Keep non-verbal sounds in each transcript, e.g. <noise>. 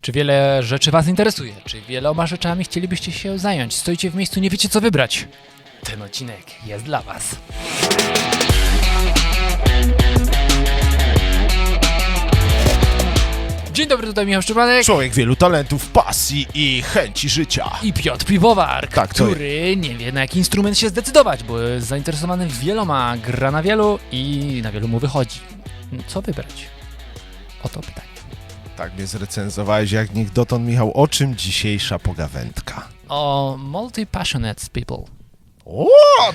Czy wiele rzeczy Was interesuje? Czy wieloma rzeczami chcielibyście się zająć? Stoicie w miejscu, nie wiecie co wybrać? Ten odcinek jest dla Was. Dzień dobry, tutaj Michał Szczepanek Człowiek wielu talentów, pasji i chęci życia. i Piotr Piwowar, Tak, to- który nie wie na jaki instrument się zdecydować, bo jest zainteresowany wieloma, gra na wielu i na wielu mu wychodzi. Co wybrać? Oto pytanie. Tak mnie zrecenzowałeś jak nikt dotąd, Michał. O czym dzisiejsza pogawędka? O multi-passionate people. O,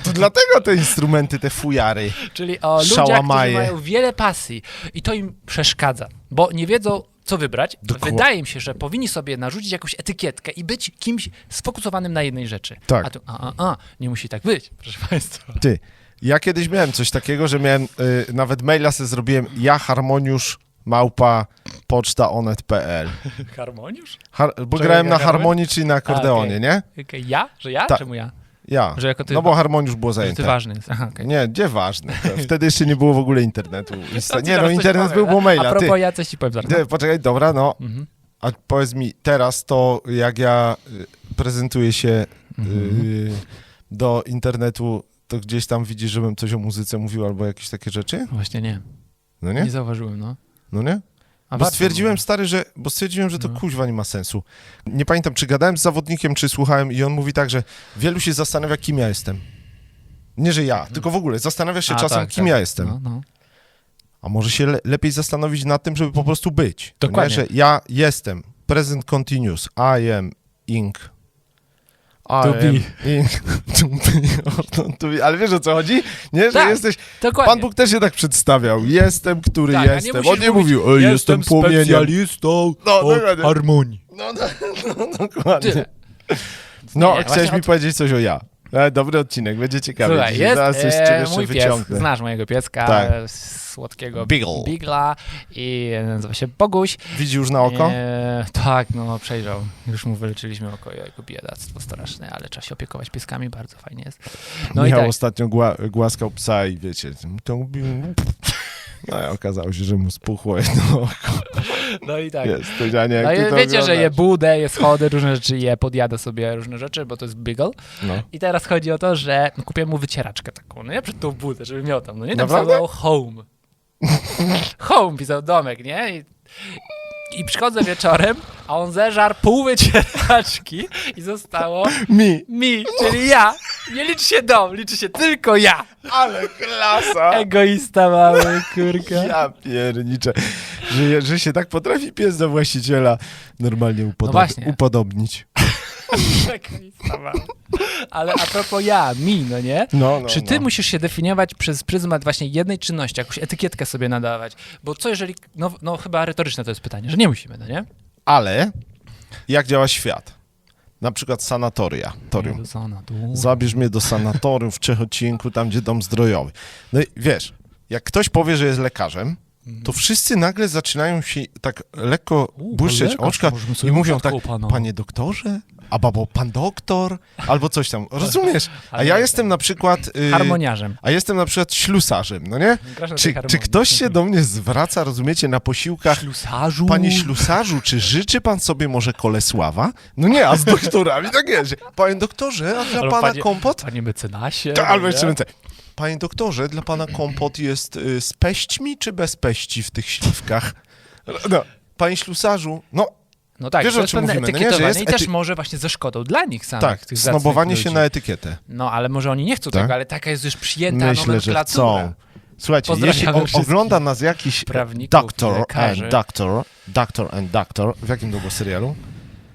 to dlatego te instrumenty, te fujary. Czyli o ludziach, którzy mają wiele pasji i to im przeszkadza, bo nie wiedzą, co wybrać. Dokładnie. Wydaje mi się, że powinni sobie narzucić jakąś etykietkę i być kimś sfokusowanym na jednej rzeczy. Tak. A tu, a, a, a, nie musi tak być, proszę Państwa. Ty, ja kiedyś miałem coś takiego, że miałem, y, nawet maila sobie zrobiłem, ja harmoniusz małpa pocztaonet.pl. <laughs> Harmoniusz? Har- bo Czego grałem ja na grałem? harmonii, czyli na akordeonie, okej. nie? Okej, Ja? Że ja? Tak. Czemu ja? Ja. Że jako ty- no bo harmoniusz było Że ty zajęte. ważny. Aha, okej. Nie, gdzie ważne? <laughs> Wtedy jeszcze nie było w ogóle internetu. Ci Nie, no internet był, a- maila. A propos, Ty, ja coś ci powiem zaraz. ty, poczekaj, dobra, no. Mhm. A powiedz mi, teraz to jak ja y, prezentuję się Mhm. y, do internetu, to gdzieś tam widzisz, żebym coś o muzyce mówił albo jakieś takie rzeczy? Właśnie nie. No Nie nie? zauważyłem, no. No nie? A Bo stwierdziłem, było. stary, że, bo stwierdziłem, że to No. kuźwa nie ma sensu. Nie pamiętam, czy gadałem z zawodnikiem, czy słuchałem i on mówi tak, że wielu się zastanawia, kim ja jestem. Nie, że ja, tylko w ogóle zastanawia się A, czasem, tak, kim tak. ja jestem. No, no. A może się le- lepiej zastanowić nad tym, żeby po prostu być. Dokładnie. Nie? Że ja jestem. Present continuous. I am ink. To be. <laughs> To be. to be. Ale wiesz o co chodzi? Nie, że Tak, jesteś... Dokładnie. Pan Bóg też się tak przedstawiał. Jestem, który Tak, nie jestem. musisz On nie mówić, mówił, jestem płomieniem. specjalistą No, od dokładnie. harmonii. No, no, <laughs> no, dokładnie. Tyle. No, Nie, chciałeś mi o- powiedzieć coś o ja. E, dobry odcinek, będzie ciekawy. Słuchaj, jest Zaraz coś e, mój pies, wyciągnę. znasz mojego pieska, Tak. słodkiego Beagle. Bigla i nazywa się Boguś. Widzi już na oko? E, tak, no przejrzał. Już mu wyleczyliśmy oko, jajku biedactwo straszne, ale trzeba się opiekować pieskami, bardzo fajnie jest. No Michał i tak, ostatnio gła, głaskał psa i wiecie, to no i okazało się, że mu spuchło jedno <laughs> oko. no i tak. Jest, to ja nie, No i wiecie, że je oglądasz. budę, je schody, różne rzeczy je, podjada sobie różne rzeczy, bo to jest Beagle. No. I teraz chodzi o to, że kupiłem mu wycieraczkę taką, no nie, przed tą budę, żeby miał tam, no nie, tam pisał home. home pisał domek, nie? I, I przychodzę wieczorem, a on zeżarł pół wycieraczki i zostało Mi, mi, czyli ja. Nie liczy się dom, liczy się tylko ja. ale klasa! Egoista mały, kurka. Ja pierniczę, że, że się tak potrafi pies do właściciela normalnie upodob- właśnie. upodobnić. Egoista mały. Ale a propos ja, mi, no nie? No, no, Czy ty no. musisz się definiować przez pryzmat właśnie jednej czynności, jakąś etykietkę sobie nadawać? Bo co jeżeli, no, no chyba retoryczne to jest pytanie, że nie musimy, no nie? Ale jak działa świat? Na przykład sanatoria. Torium. Zabierz mnie do sanatorium w Czechocinku, tam gdzie dom zdrojowy. No i wiesz, jak ktoś powie, że jest lekarzem, to wszyscy nagle zaczynają się tak lekko U, błyszczeć lekarz, oczka i mówią tak, panie doktorze? A babo, pan doktor? Albo coś tam. Rozumiesz? A ja jestem na przykład... y, Harmoniarzem. a jestem na przykład ślusarzem, no nie? Grasz na tej Czy, czy harmonii. ktoś się do mnie zwraca, rozumiecie, na posiłkach Ślusarzu. Panie ślusarzu, czy życzy pan sobie może Kolesława? No nie, a z doktorami tak jest. Panie doktorze, a dla Albo pana panie- kompot? Panie mecenasie. To, no albo nie? jeszcze więcej. Panie doktorze, dla pana kompot jest y, z peśćmi czy bez peści w tych śliwkach? No, panie ślusarzu, no No tak, Wiesz, to jest pewne mówimy, no nie? Etykietowanie i też ety- może właśnie ze szkodą dla nich samych. tak, tych snobowanie się na etykietę. No ale może oni nie chcą Tak? tego, ale taka jest już przyjęta Myślę, że chcą. Słuchajcie, jeśli o, ogląda nas jakiś lekarzy. and doctor, doctor and doctor, w jakim to było serialu?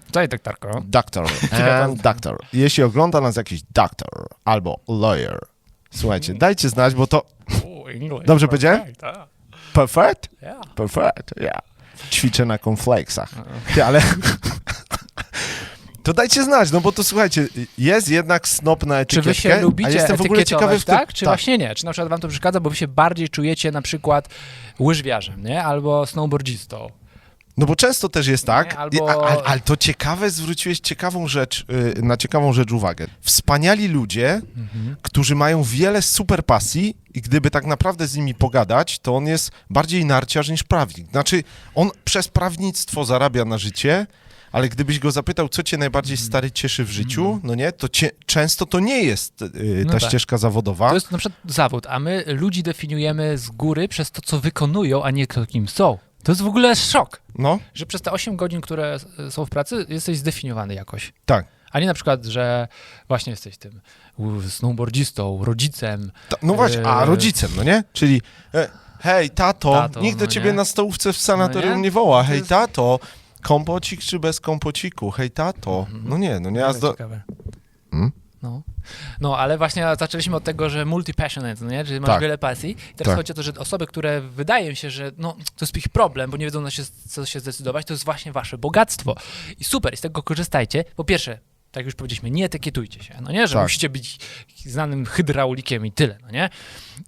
Tutaj doktorko. Doctor <laughs> and doctor. Jeśli ogląda nas jakiś doctor albo lawyer, słuchajcie, dajcie znać, bo to. Dobrze powiedziałem? Perfect, perfect, yeah. perfect, yeah. Ćwiczę na cornflakesach. Ty, ale... <laughs> To dajcie znać, no bo to słuchajcie, jest jednak snop na Czy etykietkę, wy się a lubicie jestem w ogóle ciekawy w tym... tak? Czy właśnie nie? Czy na przykład wam to przeszkadza, bo wy się bardziej czujecie na przykład łyżwiarzem, nie? Albo snowboardzistą. No bo często też jest tak, albo- i- a- a- ale to ciekawe, zwróciłeś ciekawą rzecz, y, na ciekawą rzecz uwagę. Wspaniali ludzie, Mhm. którzy mają wiele super pasji i gdyby tak naprawdę z nimi pogadać, to on jest bardziej narciarz niż prawnik. Znaczy, on przez prawnictwo zarabia na życie, ale gdybyś go zapytał, co cię najbardziej stary cieszy w życiu, no nie, to cię, często to nie jest y, ta Mhm. No tak. ścieżka zawodowa. To jest na przykład zawód, a my ludzi definiujemy z góry przez to, co wykonują, a nie kim są. To jest w ogóle szok, No, że przez te 8 godzin, które s- są w pracy, jesteś zdefiniowany jakoś. tak. A nie na przykład, że właśnie jesteś tym snowboardzistą, rodzicem. Ta, no właśnie, a Eee. rodzicem, no nie? Czyli e, hej, tato, Tato, nikt do no ciebie nie? na stołówce w sanatorium No nie? nie? woła. Hej, tato, kompocik czy bez kompociku? Hej, tato. No nie, no nie. Mega zdo... ciekawe. No. no, ale właśnie zaczęliśmy od tego, że multi-passionate, no nie? Czyli masz Tak. wiele pasji. I teraz Tak. chodzi o to, że osoby, które wydaje się, że no, to jest ich problem, bo nie wiedzą na się, co się zdecydować, to jest właśnie wasze bogactwo. I super, i z tego korzystajcie. Po pierwsze, tak już powiedzieliśmy, nie etykietujcie się, no nie? Że Tak. musicie być znanym hydraulikiem i tyle, no nie?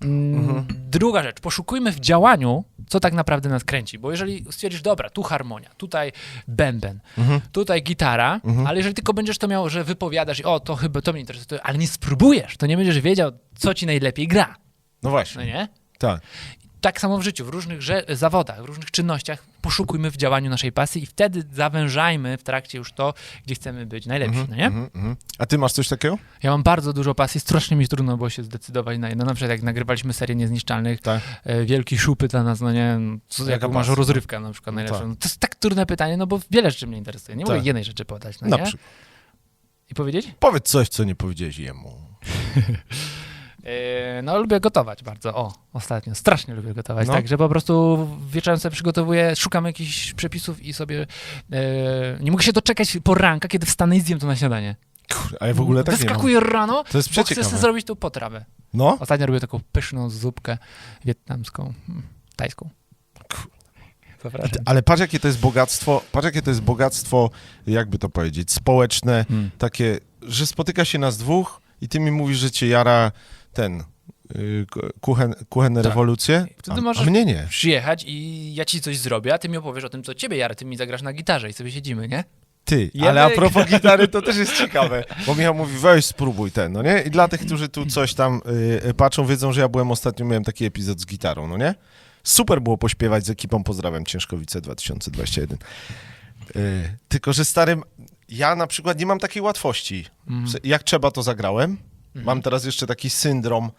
Mm, Mhm. Druga rzecz, poszukujmy w działaniu, co tak naprawdę nas kręci, bo jeżeli stwierdzisz, dobra, tu harmonia, tutaj bęben, Mhm. tutaj gitara, Mhm. ale jeżeli tylko będziesz to miał, że wypowiadasz i o, to chyba to mnie interesuje, ale nie spróbujesz, to nie będziesz wiedział, co ci najlepiej gra, No no właśnie, nie? tak. Tak samo w życiu, w różnych zawodach, w różnych czynnościach poszukujmy w działaniu naszej pasji i wtedy zawężajmy w trakcie już to, gdzie chcemy być najlepsi, no nie? Mhm, mhm. A ty masz coś takiego? Ja mam bardzo dużo pasji, strasznie mi trudno było się zdecydować na jedno. Na przykład jak nagrywaliśmy serię Niezniszczalnych, Tak. e, wielki szupy dla nas, no nie, co, Jaka jaką masz rozrywkę na przykład No najlepszą. tak. No To jest tak trudne pytanie, no bo wiele rzeczy mnie interesuje. Nie mogę Tak. jednej rzeczy podać, no Na nie? przykład. I powiedzieć? Powiedz coś, co nie powiedziałeś jemu. <laughs> E, No, lubię gotować bardzo. O, ostatnio. Strasznie lubię gotować. No. Tak, że po prostu wieczorem sobie przygotowuję, szukam jakichś przepisów i sobie. E, nie mogę się doczekać poranka, kiedy wstanę i zjem to na śniadanie. Kur, a ja w ogóle tak. Wyskakuję rano, To jest bo chcę sobie zrobić tą potrawę. No? Ostatnio robię taką pyszną zupkę wietnamską, hmm, tajską. Ale patrz, jakie to jest bogactwo, patrz, jakie to jest bogactwo, jakby to powiedzieć, społeczne, Hmm. takie, że spotyka się nas dwóch i ty mi mówisz, że cię jara ten y, kuchen, kuchenne Tak. rewolucje, Wtedy a, możesz- a mnie nie. Przyjechać i ja ci coś zrobię, a ty mi opowiesz o tym, co ciebie jara, ty mi zagrasz na gitarze i sobie siedzimy, nie? Ty, Jemy- ale a propos gitary, to też jest <laughs> ciekawe, bo Michał mówi, weź spróbuj ten, no nie? I dla tych, którzy tu coś tam y, y, patrzą, wiedzą, że ja byłem ostatnio, miałem taki epizod z gitarą, no nie? Super było pośpiewać z ekipą, pozdrawiam Ciężkowice 2021. Y, tylko, że starym, ja na przykład nie mam takiej łatwości. Mm. Se- Jak trzeba, to zagrałem. Mhm. Mam teraz jeszcze taki syndrom,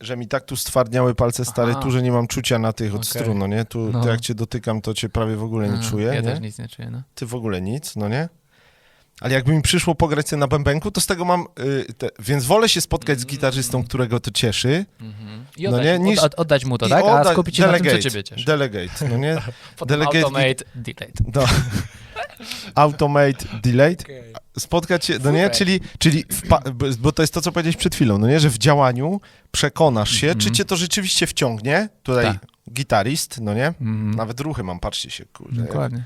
że mi tak tu stwardniały palce stare, Aha. tu, że nie mam czucia na tych od Okej. strun, no nie? Tu, No. to jak cię dotykam, to cię prawie w ogóle nie A, czuję, Ja nie? też nic nie czuję, no. ty w ogóle nic, no nie? Ale jakby mi przyszło pograć sobie na bębenku, to z tego mam... Y, te, więc wolę się spotkać z gitarzystą, którego to cieszy. Mhm. I No oddać, nie, mu- niż- od, oddać mu to, i tak? A oddać- skupić się na tym, co ciebie cieszy. Delegate, no nie? <laughs> Potem delegate- automate, delete. <laughs> No. <laughs> Automate delayed. Spotkać się, no nie? Czyli, czyli bo- to jest to, co powiedziałeś przed chwilą, no nie? Że w działaniu przekonasz się, Mhm. czy cię to rzeczywiście wciągnie. Tutaj Tak. gitarist, no nie? Mhm. Nawet ruchy mam, patrzcie się, kurde. Dokładnie.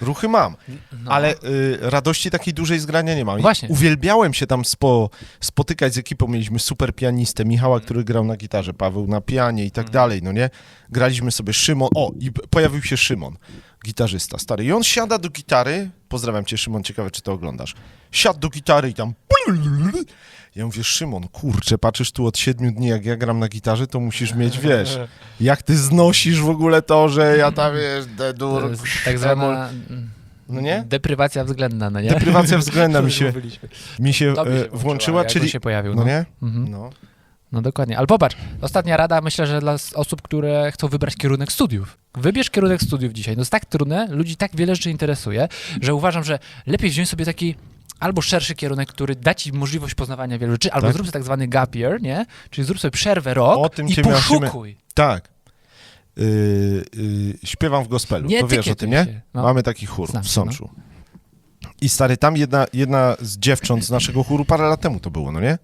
Ruchy mam. No. Ale y, radości takiej dużej zgrania nie mam. Właśnie. Uwielbiałem się tam spo, spotykać z ekipą. Mieliśmy super pianistę Michała, Mm. który grał na gitarze, Paweł na pianie i tak Mhm. dalej, no nie? Graliśmy sobie Szymon. O, i pojawił się Szymon, gitarzysta stary. I on siada do gitary. Pozdrawiam cię, Szymon, ciekawe, czy to oglądasz. Siadł do gitary i tam. Ja mówię, Szymon, kurczę, patrzysz tu od siedmiu dni, jak ja gram na gitarze, to musisz mieć, wiesz, jak ty znosisz w ogóle to, że ja tam, wiesz, jest tak zwana No nie? deprywacja względna, no nie? Deprywacja względna mi <laughs> się, mi się e, się włączyła, jak czyli... się pojawił, No no. nie? Mhm. No. No dokładnie. Ale popatrz, ostatnia rada myślę, że dla osób, które chcą wybrać kierunek studiów. Wybierz kierunek studiów dzisiaj. No jest tak trudne, ludzi tak wiele rzeczy interesuje, że uważam, że lepiej wziąć sobie taki albo szerszy kierunek, który da ci możliwość poznawania wielu rzeczy, albo Tak. zrób sobie tak zwany gap year, nie? Czyli zrób sobie przerwę rok O tym i poszukuj. Tak. Y, y, śpiewam w gospelu, Nie to wiesz o tym, nie? No. Mamy taki chór Znam w się, Sączu. I stary, tam jedna, jedna z dziewcząt z naszego chóru, parę lat temu to było, no nie?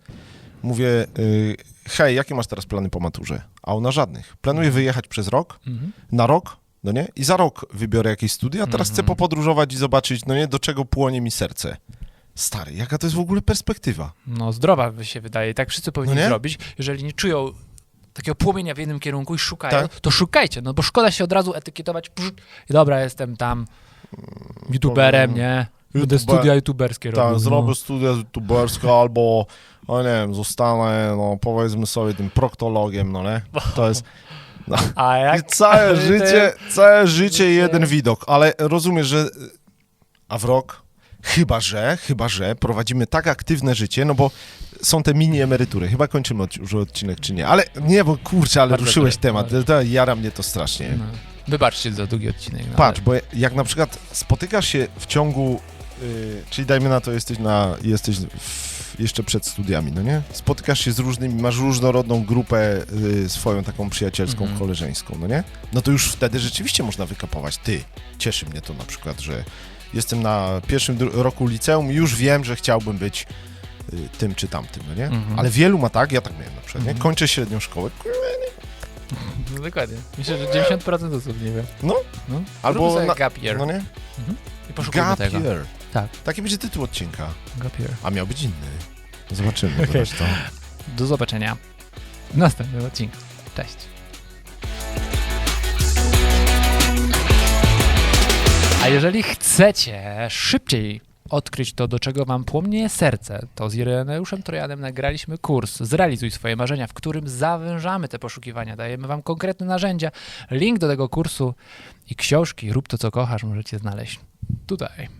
Mówię, y, hej, jakie masz teraz plany po maturze? A ona żadnych. Planuję wyjechać przez rok, Mhm. na rok, no nie? I za rok wybiorę jakieś studia, a teraz chcę Mhm. popodróżować i zobaczyć, no nie, do czego płonie mi serce. Stary, jaka to jest w ogóle perspektywa? No zdrowa by się wydaje. Tak wszyscy powinni No nie? zrobić, jeżeli nie czują takiego płomienia w jednym kierunku i szukają, Tak. to szukajcie, no bo szkoda się od razu etykietować, psz, i dobra, jestem tam youtuberem, nie? Będę studia youtuberskie robił. Tak, zrobię no. studia youtuberskie albo, no nie wiem, zostanę, no powiedzmy sobie tym proktologiem, no nie? To jest A i jak... całe <laughs> Ty- życie, całe życie jeden widok, ale rozumiesz, że a w rok, chyba że, chyba że prowadzimy tak aktywne życie, no bo są te mini emerytury, chyba kończymy od, już odcinek czy nie, ale nie, bo kurczę, ale Bardzo ruszyłeś temat, to jara mnie to strasznie. No. Wybaczcie za długi odcinek. No, Patrz, bo jak na przykład spotykasz się w ciągu, czyli dajmy na to, jesteś, na, jesteś w, jeszcze przed studiami, no nie? Spotykasz się z różnymi, masz różnorodną grupę y, swoją taką przyjacielską, Mhm. koleżeńską, no nie? No to już wtedy rzeczywiście można wykapować. Ty, cieszy mnie to na przykład, że jestem na pierwszym roku liceum i już wiem, że chciałbym być y, tym czy tamtym, no nie? Mhm. Ale wielu ma tak, ja tak miałem na przykład, nie? Mhm. Kończę średnią szkołę, No, <laughs> dokładnie. Myślę, że 90% osób nie wie. No. no. Albo na- gap year no nie? i poszukajmy Gap tego. year. Tak. Taki będzie tytuł odcinka. Year. A miał być inny. Zobaczymy Okej. zresztą. <laughs> Do zobaczenia w następnym odcinku. Cześć. A jeżeli chcecie szybciej odkryć to, do czego wam płomnieje serce, to z Ireneuszem Trojanem nagraliśmy kurs Zrealizuj swoje marzenia, w którym zawężamy te poszukiwania, dajemy wam konkretne narzędzia. Link do tego kursu i książki Rób to, co kochasz możecie znaleźć tutaj.